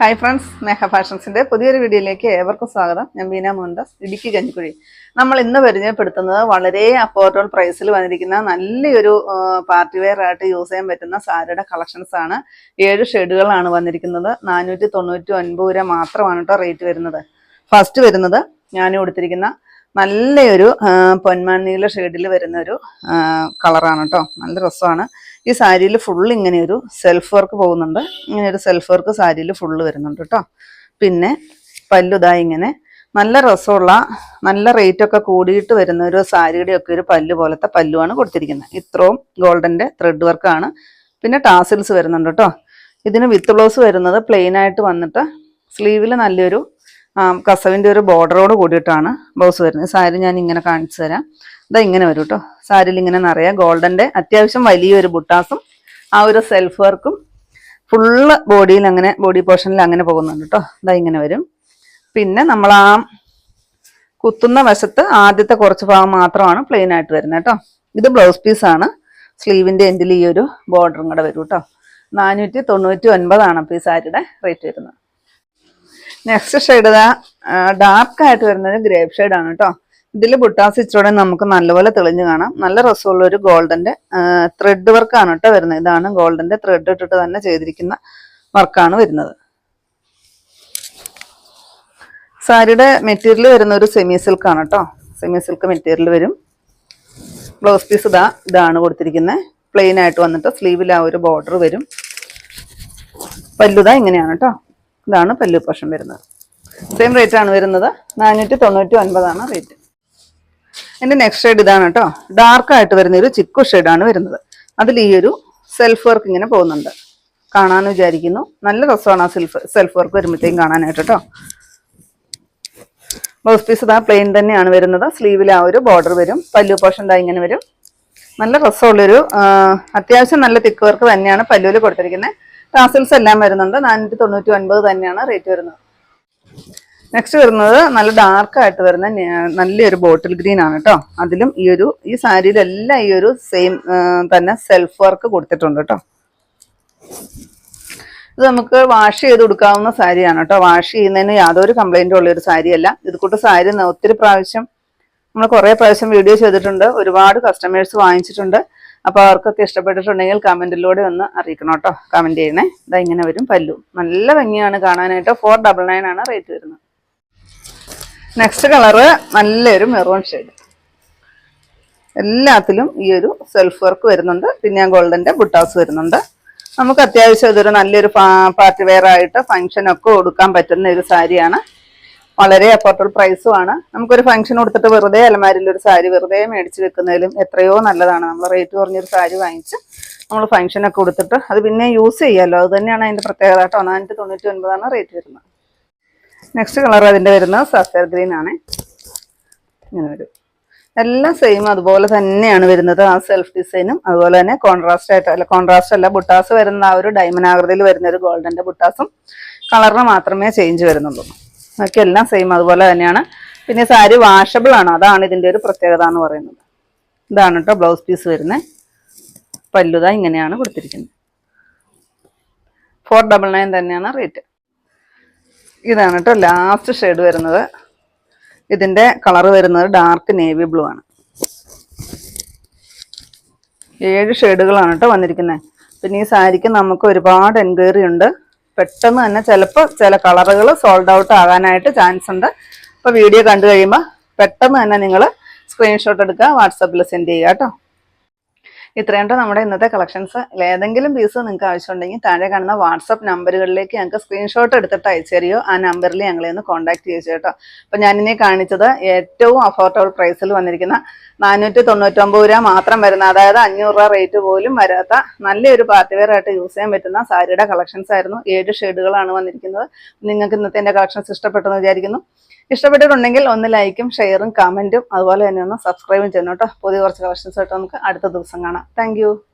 Hi friends മേഘ ഫാഷൻസിന്റെ പുതിയൊരു വീഡിയോയിലേക്ക് ഏവർക്കും സ്വാഗതം. ഞാൻ ബീന മോഹൻദാസ് ഇടുക്കി കഞ്ഞിക്കുഴി നമ്മൾ ഇന്ന് പരിചയപ്പെടുത്തുന്നത് വളരെ അഫോർഡബിൾ പ്രൈസിൽ വന്നിരിക്കുന്ന നല്ലൊരു പാർട്ടി വെയർ ആയിട്ട് യൂസ് ചെയ്യാൻ പറ്റുന്ന സാരിയുടെ കളക്ഷൻസ് ആണ്. ഏഴ് ഷെയ്ഡുകളാണ് വന്നിരിക്കുന്നത്. നാനൂറ്റി തൊണ്ണൂറ്റി ഒൻപത് രൂപ മാത്രമാണ് കേട്ടോ റേറ്റ് വരുന്നത്. ഫസ്റ്റ് വരുന്നത് ഞാൻ കൊടുത്തിരിക്കുന്ന നല്ലൊരു പൊന്മാൻ നീല ഷെയ്ഡിൽ വരുന്ന ഒരു കളറാണ് കേട്ടോ നല്ല രസമാണ്. ഈ സാരിയിൽ ഫുൾ ഇങ്ങനെ ഒരു സെൽഫ് വർക്ക് പോകുന്നുണ്ട്. ഇങ്ങനെ ഒരു സെൽഫ് വർക്ക് സാരിയിൽ ഫുള്ള് വരുന്നുണ്ട് കേട്ടോ പിന്നെ പല്ലുതാ ഇങ്ങനെ നല്ല രസമുള്ള നല്ല റേറ്റ് ഒക്കെ കൂടിയിട്ട് വരുന്ന ഒരു സാരിയുടെ ഒക്കെ ഒരു പല്ല് പോലത്തെ പല്ലുവാണ് കൊടുത്തിരിക്കുന്നത്. ഇത്രയും ഗോൾഡന്റെ ത്രെഡ് വർക്കാണ് പിന്നെ ടാസിൽസ് വരുന്നുണ്ട് കേട്ടോ ഇതിന് വിത്ത് ബ്ലൗസ് വരുന്നത് പ്ലെയിൻ ആയിട്ട് വന്നിട്ട് സ്ലീവിൽ നല്ലൊരു കസവിന്റെ ഒരു ബോർഡറോട് കൂടിയിട്ടാണ് ബ്ലൗസ് വരുന്നത്. സാരി ഞാൻ ഇങ്ങനെ കാണിച്ചു തരാം. ഇതാ ഇങ്ങനെ വരും കേട്ടോ സാരിയിൽ ഇങ്ങനെ നിറയാം ഗോൾഡന്റെ അത്യാവശ്യം വലിയൊരു ബുട്ടാസും ആ ഒരു സെൽഫ് വർക്കും ഫുള്ള് ബോഡിയിൽ അങ്ങനെ ബോഡി പോർഷനിൽ അങ്ങനെ പോകുന്നുണ്ട് കേട്ടോ ഇതാ ഇങ്ങനെ വരും. പിന്നെ നമ്മൾ ആ കുത്തുന്ന വശത്ത് ആദ്യത്തെ കുറച്ച് ഭാഗം മാത്രമാണ് പ്ലെയിൻ ആയിട്ട് വരുന്നത് കേട്ടോ ഇത് ബ്ലൗസ് പീസ് ആണ്. സ്ലീവിന്റെ എൻഡിൽ ഈ ഒരു ബോർഡറും കൂടെ വരും കേട്ടോ നാനൂറ്റി തൊണ്ണൂറ്റി ഒൻപതാണ് ഈ സാരിയുടെ റേറ്റ് വരുന്നത്. നെക്സ്റ്റ് ഷെയ്ഡ് ഡാർക്ക് ആയിട്ട് വരുന്നത് ഗ്രേപ്പ് ഷെയ്ഡാണ് കേട്ടോ ഇതിൽ ബുട്ടാസ് ഇച്ചിരൂടെ നമുക്ക് നല്ലപോലെ തെളിഞ്ഞ് കാണാം. നല്ല രസമുള്ള ഒരു ഗോൾഡന്റെ ത്രെഡ് വർക്കാണ് കേട്ടോ വരുന്നത്. ഇതാണ് ഗോൾഡന്റെ ത്രെഡ് ഇട്ടിട്ട് തന്നെ ചെയ്തിരിക്കുന്ന വർക്കാണ് വരുന്നത്. സാരിയുടെ മെറ്റീരിയൽ വരുന്ന ഒരു സെമി സിൽക്കാണ് കേട്ടോ. സെമി സിൽക്ക് മെറ്റീരിയൽ വരും. ബ്ലൗസ് പീസ് ഇതാ ഇതാണ് കൊടുത്തിരിക്കുന്നത് പ്ലെയിൻ ആയിട്ട് വന്നിട്ട് സ്ലീവിൽ ആ ഒരു ബോർഡർ വരും. പല്ലുതാ ഇങ്ങനെയാണ് കേട്ടോ. ഇതാണ് പല്ലു പോഷൻ വരുന്നത്. സെയിം റേറ്റ് ആണ് വരുന്നത്. നാനൂറ്റി തൊണ്ണൂറ്റി ഒൻപതാണ് റേറ്റ് എന്റെ നെക്സ്റ്റ് ഷെയ്ഡ് ഇതാണ് കേട്ടോ. ഡാർക്കായിട്ട് വരുന്ന ഒരു ചിക്കു ഷെയ്ഡാണ് വരുന്നത്. അതിൽ ഈ ഒരു സെൽഫ് വർക്ക് ഇങ്ങനെ പോകുന്നുണ്ട്. കാണാമെന്ന് വിചാരിക്കുന്നു. നല്ല രസമാണ് ആ സെൽഫ് സെൽഫ് വർക്ക് വരുമ്പോഴത്തേക്കും കാണാനായിട്ട് കേട്ടോ. ബ്ലൗസ് പീസ് ഇതാ പ്ലെയിൻ തന്നെയാണ് വരുന്നത്. സ്ലീവിൽ ആ ഒരു ബോർഡർ വരും. പല്ലു പോർഷൻ ഇതാ ഇങ്ങനെ വരും. നല്ല രസമുള്ളൊരു അത്യാവശ്യം നല്ല തിക്ക് വർക്ക് തന്നെയാണ് പല്ലുവിൽ കൊടുത്തിരിക്കുന്നത്. ടാസിൽസ് എല്ലാം വരുന്നുണ്ട്. നാനൂറ്റി തൊണ്ണൂറ്റി ഒൻപത് തന്നെയാണ് റേറ്റ് വരുന്നത്. നെക്സ്റ്റ് വരുന്നത് നല്ല ഡാർക്ക് ആയിട്ട് വരുന്ന നല്ലൊരു ബോട്ടിൽ ഗ്രീൻ ആണ് കേട്ടോ അതിലും ഈ ഒരു ഈ സാരിയിലെല്ലാം ഈ ഒരു സെയിം തന്നെ സെൽഫ് വർക്ക് കൊടുത്തിട്ടുണ്ട് കേട്ടോ ഇത് നമുക്ക് വാഷ് ചെയ്ത് കൊടുക്കാവുന്ന സാരിയാണ് കേട്ടോ വാഷ് ചെയ്യുന്നതിന് യാതൊരു കംപ്ലൈന്റും ഉള്ള ഒരു സാരിയല്ല. ഇത് കൂട്ട് സാരി ഒത്തിരി പ്രാവശ്യം നമ്മൾ കുറേ പ്രാവശ്യം വീഡിയോ ചെയ്തിട്ടുണ്ട്. ഒരുപാട് കസ്റ്റമേഴ്സ് വാങ്ങിച്ചിട്ടുണ്ട്. അപ്പോൾ അവർക്കൊക്കെ ഇഷ്ടപ്പെട്ടിട്ടുണ്ടെങ്കിൽ കമന്റിലൂടെ ഒന്ന് അറിയിക്കണം കേട്ടോ കമന്റ് ചെയ്യണേ. ഇതാ ഇങ്ങനെ വരും പല്ലു. നല്ല ഭംഗിയാണ് കാണാനായിട്ട്. ഫോർ ഡബിൾ നയൻ ആണ് റേറ്റ് വരുന്നത്. നെക്സ്റ്റ് കളറ് നല്ലൊരു മെറൂൺ ഷെയ്ഡ് എല്ലാത്തിലും ഈ ഒരു സെൽഫ് വർക്ക് വരുന്നുണ്ട്. പിന്നെ ഗോൾഡന്റെ ബുട്ടാസ് വരുന്നുണ്ട്. നമുക്ക് അത്യാവശ്യം ഇതൊരു നല്ലൊരു പാർട്ടി വെയർ ആയിട്ട് ഫംഗ്ഷൻ ഒക്കെ കൊടുക്കാൻ പറ്റുന്ന ഒരു സാരിയാണ്. വളരെ അഫോർഡബിൾ പ്രൈസുമാണ് നമുക്കൊരു ഫംഗ്ഷൻ കൊടുത്തിട്ട് വെറുതെ അലമാരിൽ ഒരു സാരി വെറുതെ മേടിച്ച് വെക്കുന്നതിലും എത്രയോ നല്ലതാണ്. നമ്മൾ റേറ്റ് കുറഞ്ഞൊരു സാരി വാങ്ങിച്ച് നമ്മൾ ഫംഗ്ഷനൊക്കെ കൊടുത്തിട്ട് അത് പിന്നെ യൂസ് ചെയ്യാമല്ലോ അത് തന്നെയാണ് അതിന്റെ പ്രത്യേകത കേട്ടോ. നാനൂറ്റി തൊണ്ണൂറ്റി ഒൻപതാണ് റേറ്റ് വരുന്നത്. നെക്സ്റ്റ് കളർ അതിന്റെ വരുന്നത് സഫർ ഗ്രീൻ ആണ്. ഇങ്ങനെ വരും. എല്ലാം സെയിം അതുപോലെ തന്നെയാണ് വരുന്നത് ആ സെൽഫ് ഡിസൈനും അതുപോലെ തന്നെ കോൺട്രാസ്റ്റ് ആയിട്ട് അല്ല കോൺട്രാസ്റ്റ് അല്ല ബുട്ടാസ് വരുന്ന ആ ഒരു ഡയമണ്ട് ആകൃതിയിൽ വരുന്ന ഒരു ഗോൾഡന്റെ ബുട്ടാസും കളറിന് മാത്രമേ ചേഞ്ച് വരുന്നുള്ളൂ. ബാക്കി എല്ലാം സെയിം അതുപോലെ തന്നെയാണ്. പിന്നെ സാരി വാഷബിൾ ആണ്. അതാണ് ഇതിന്റെ ഒരു പ്രത്യേകത എന്ന് പറയുന്നത്. ഇതാണ് കേട്ടോ ബ്ലൗസ് പീസ് വരുന്നത് പല്ലുത ഇങ്ങനെയാണ് കൊടുത്തിരിക്കുന്നത്. ഫോർ ഡബിൾ നയൻ തന്നെയാണ് റേറ്റ് ഇതാണ് കേട്ടോ ലാസ്റ്റ് ഷെയ്ഡ് വരുന്നത്. ഇതിന്റെ കളർ വരുന്നത് ഡാർക്ക് നേവി ബ്ലൂ ആണ്. ഏഴ് ഷെയ്ഡുകളാണ് കേട്ടോ വന്നിരിക്കുന്നത്. പിന്നെ ഈ സാരിക്ക് നമുക്ക് ഒരുപാട് എൻക്വയറി ഉണ്ട്. പെട്ടെന്ന് തന്നെ ചിലപ്പോൾ ചില കളറുകൾ സോൾഡ് ഔട്ട് ആകാനായിട്ട് ചാൻസ് ഉണ്ട്. അപ്പോൾ വീഡിയോ കണ്ടു കഴിയുമ്പോൾ പെട്ടെന്ന് തന്നെ നിങ്ങൾ സ്ക്രീൻഷോട്ട് എടുക്കുക വാട്സപ്പിൽ സെൻഡ് ചെയ്യുക കേട്ടോ. ഇത്രയും ട്ടോ നമ്മുടെ ഇന്നത്തെ കളക്ഷൻസ് ഏതെങ്കിലും പീസ് നിങ്ങൾക്ക് ആവശ്യമുണ്ടെങ്കിൽ താഴെ കാണുന്ന വാട്സപ്പ് നമ്പറുകളിലേക്ക് ഞങ്ങൾക്ക് സ്ക്രീൻഷോട്ട് എടുത്തിട്ട് അയച്ചു തരികയോ ആ നമ്പറിൽ ഞങ്ങളെ ഒന്ന് കോൺടാക്ട് ചെയ്യിച്ചു കേട്ടോ. അപ്പം ഞാനിനി കാണിച്ചത് ഏറ്റവും അഫോർഡബിൾ പ്രൈസിൽ വന്നിരിക്കുന്ന നാനൂറ്റി തൊണ്ണൂറ്റൊമ്പത് രൂപ മാത്രം വരുന്ന അതായത് അഞ്ഞൂറ് രൂപ റേറ്റ് പോലും വരാത്ത നല്ലൊരു പാർട്ടി വെയർ ആയിട്ട് യൂസ് ചെയ്യാൻ പറ്റുന്ന സാരിയുടെ കളക്ഷൻസ് ആയിരുന്നു. ഏഴ് ഷെയ്ഡുകളാണ് വന്നിരിക്കുന്നത്. നിങ്ങൾക്ക് ഇന്നത്തെ എന്റെ കളക്ഷൻസ് ഇഷ്ടപ്പെട്ടെന്ന് വിചാരിക്കുന്നു. ഇഷ്ടപ്പെട്ടിട്ടുണ്ടെങ്കിൽ ഒന്ന് ലൈക്കും ഷെയറും കമന്റും അതുപോലെ തന്നെ ഒന്ന് സബ്സ്ക്രൈബും ചെയ്യണം കേട്ടോ. പുതിയ കുറച്ച് കളക്ഷൻസ് ആയിട്ട് നമുക്ക് അടുത്ത ദിവസം കാണാം. താങ്ക്